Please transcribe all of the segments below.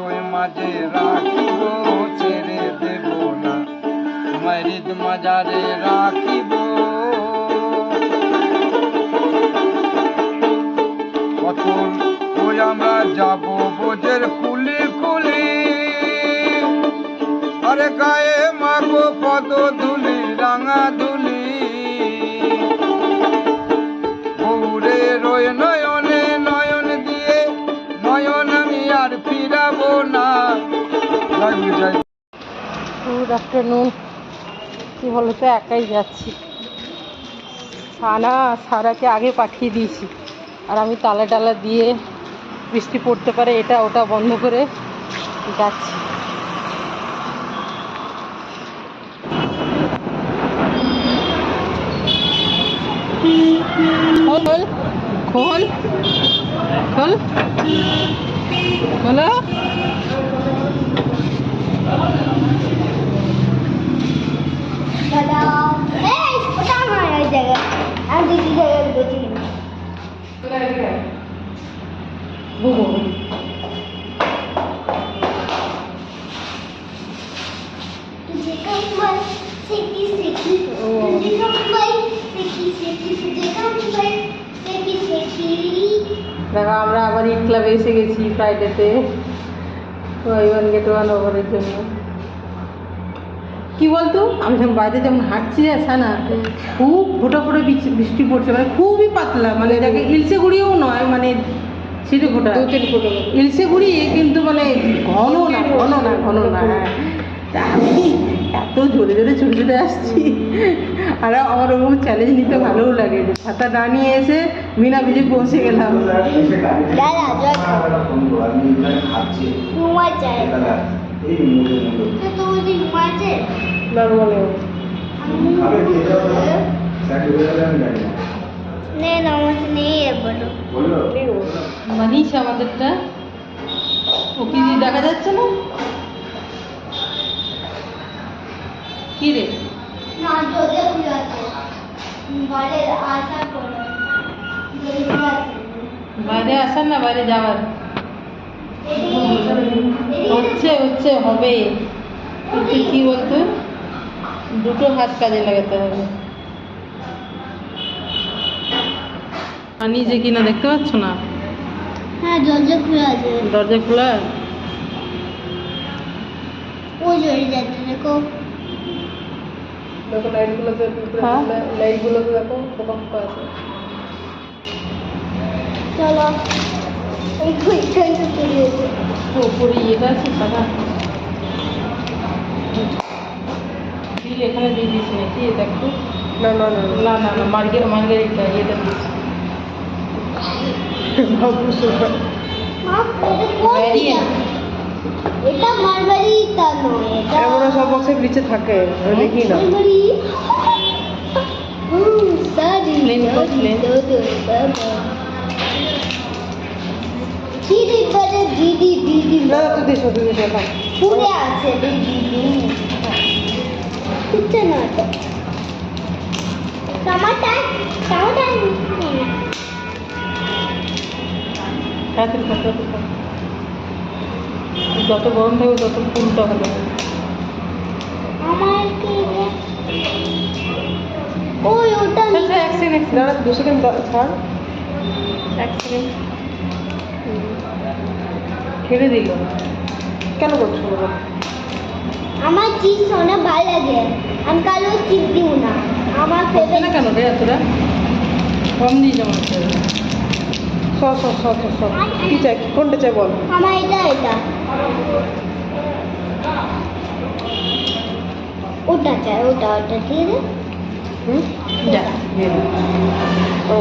মাঝে রাখিব, ছেড়ে দেব না। মাজারে রাখিব। ওই আমরা যাব বোঝের কুলি কুলি। আরে গায়ে মাগো পদ ধুলি রাঙা ধুলি। আফটারনুন কি বলো তো একাই যাচ্ছি। সানা সারাকে আগে পাঠিয়ে দিয়েছি। আর আমি তালা টালা দিয়ে বৃষ্টি পড়তে পারে, এটা ওটা বন্ধ করে যাচ্ছি। খোল খোল খোল। বলো দেখো আমরা আবার ইট ক্লাবে এসে গেছি ফ্রাইডেতে ওয়াই ওয়ান গেট ওয়ান ওভারের জন্য। কি বলতো? আমি যখন বাইরে যেমন হাঁটছি আসা না খুব ফোটো ফোটো বৃষ্টি পড়ছে মানে খুবই পাতলা মানে এটাকে ইলসে গুড়িও নয় মানে ছিটে ফোটা। ইলসে গুড়ি কিন্তু মানে ঘন না ঘন না ঘন না হ্যাঁ। আমি এত জোরে জোরে ছুটে ছুটে আসছি। আর আমার ওরকম চ্যালেঞ্জ নিতে ভালোও লাগে ছাতা না নিয়ে এসে বিনা ভিজে পৌঁছে গেলাম। দাদা জয় চাই তো যে নর্মালে মানিস আমাদেরটা? ও কি দেখা যাচ্ছে না? কি রে? না আছে। বলে আশা করো। আছে বাইরে আসার না বাইরে যাওয়ার? হচ্ছে হচ্ছে হবে। কিন্তু কি বলতো? দুটো হাত কাজে লাগাতে হবে। যে কিনা দেখতে পাচ্ছ না? হ্যাঁ দরজা খুলে আছে। দরজা খোলা? ও জড়ে যাচ্ছে দেখো। দেখো লাইটগুলোতে হ্যাঁ। দেখো আছে। চলো এই বিল এখানে দিয়ে দিয়েছি নাকি? এটা একটু না না না না। না না মার্গের মার্গেরিটা ইয়েটা দিয়েছি। মা এটা এটা নয় এটা সব বক্সের নিচে থাকে দেখি না। মারবারি হুম Plain তো, দিদি বলে দিদি দিদি না তুই তুই পুরে আছে দিদি না তো। তাড়াতাড়ি যত গরম থাকবে তত ফুলটা ভালো হবে। আমার কি ওই ওটা এক সেকেন্ড দাঁড়া দু সেকেন্ড ছাড়। এক সেকেন্ড ছেড়ে দিল। কেন করছ বাবা? আমার চিজ অনেক ভালো লাগে। আমি কালো চিজ দিব না। আমার ফেভারিট কেন রে এতটা? কম দিয়ে যেমন স স স স স। কি চাই? কোনটা চাই বল? আমার এটা এটা। ওটা চাই ওটা ওটা ঠিক আছে হুম? যা দিয়ে দে। ও।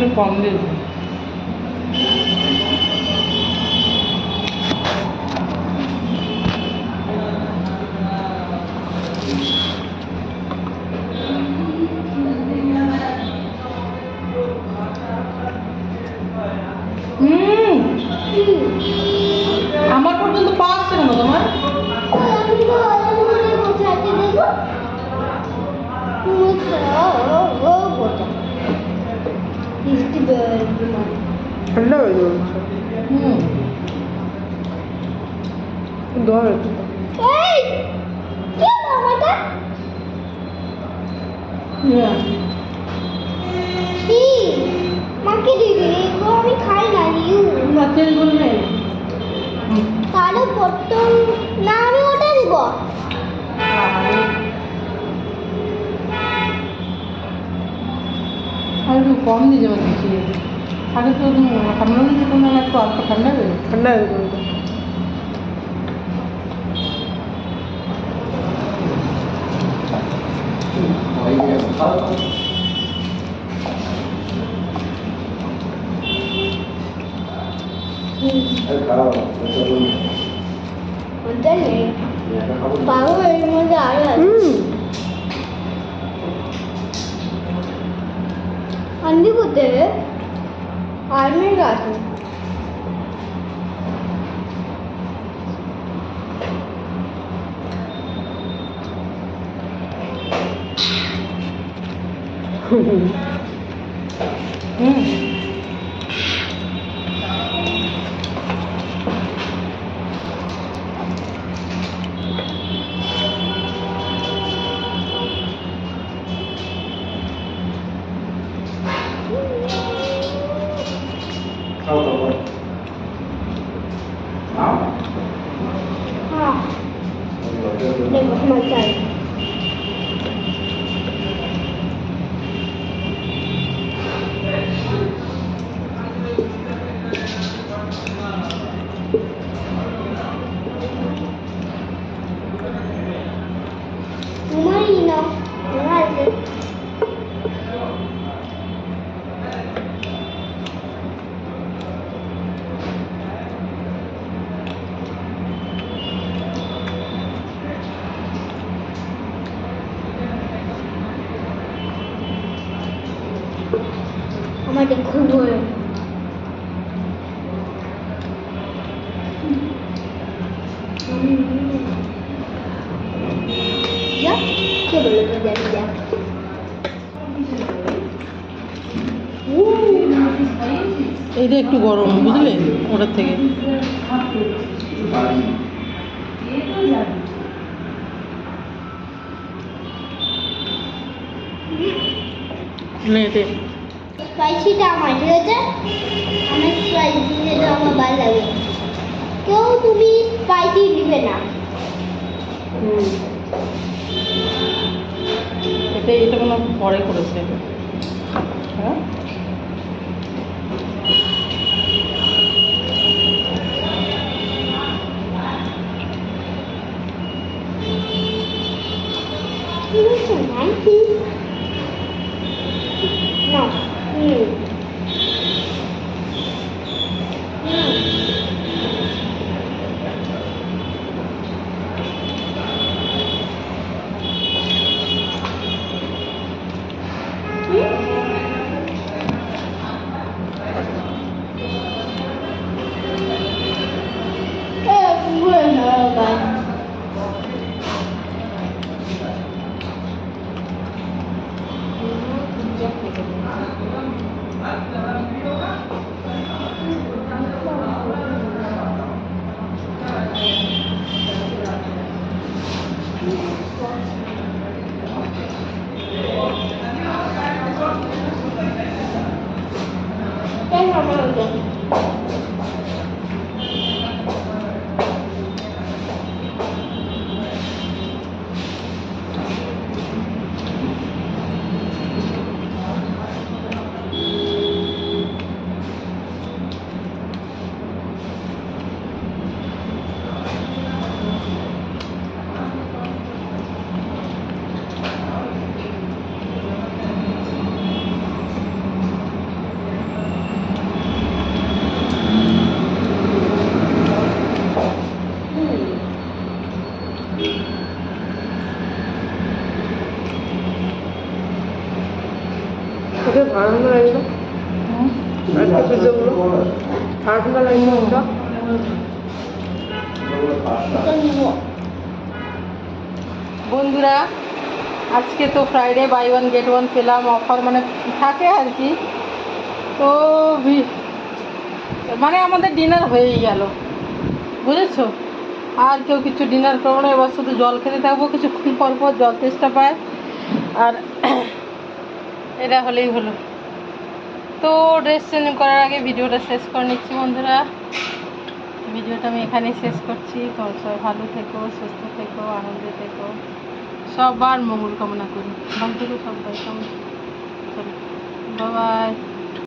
கொஞ்சம் கம்மே আমার পর্যন্ত পাঁচ ছিল না তোমার ঠান্ডা হয়ে যাবে ধর মাকে দিবি আমি খাই না ইউ না তেল তাহলে প্রথম না আমি ওটা দিব। আর একটু কম দিয়ে যাবে দিচ্ছি আগে তো ঠান্ডা দিতে তোমার একটু অল্প ঠান্ডা হবে ঠান্ডা হয়ে যাবে ওটা নেই বাবু এর মধ্যে আরও আছে হুম আন্দি করতে রে আর্মির আছে হুম হ্যাঁ আমাদের খুব কে বলে তো যা এইটা একটু গরম বুঝলে ওটার থেকে না স্পাইসিটা আমার ঠিক আছে? আমার স্পাইসি যেটা আমার ভালো লাগে। কেউ তুমি স্পাইসি দিবে না। এটা এটা কোনো পরে করেছে। হ্যাঁ? nice. No. ที่ একটা বন্ধুরা, আজকে তো Friday buy one get one পেলাম অফার মানে থাকে আর কি। তো মানে আমাদের ডিনার হয়েই গেল। বুঝেছ? আর কেউ কিছু ডিনার করব না, এবার শুধু জল খেতে থাকব, কিছুক্ষণ পর পর জল তেষ্টা পায়। আর এটা হলেই হলো। তো ড্রেস চেঞ্জ করার আগে ভিডিওটা শেষ করে নিচ্ছি বন্ধুরা। ভিডিওটা আমি এখানেই শেষ করছি। তোমার সবাই ভালো থেকো, সুস্থ থেকো, আনন্দে থেকো। সবার মঙ্গল কামনা করি। ভালো থেকো সবাই কেমন চলো বাবাই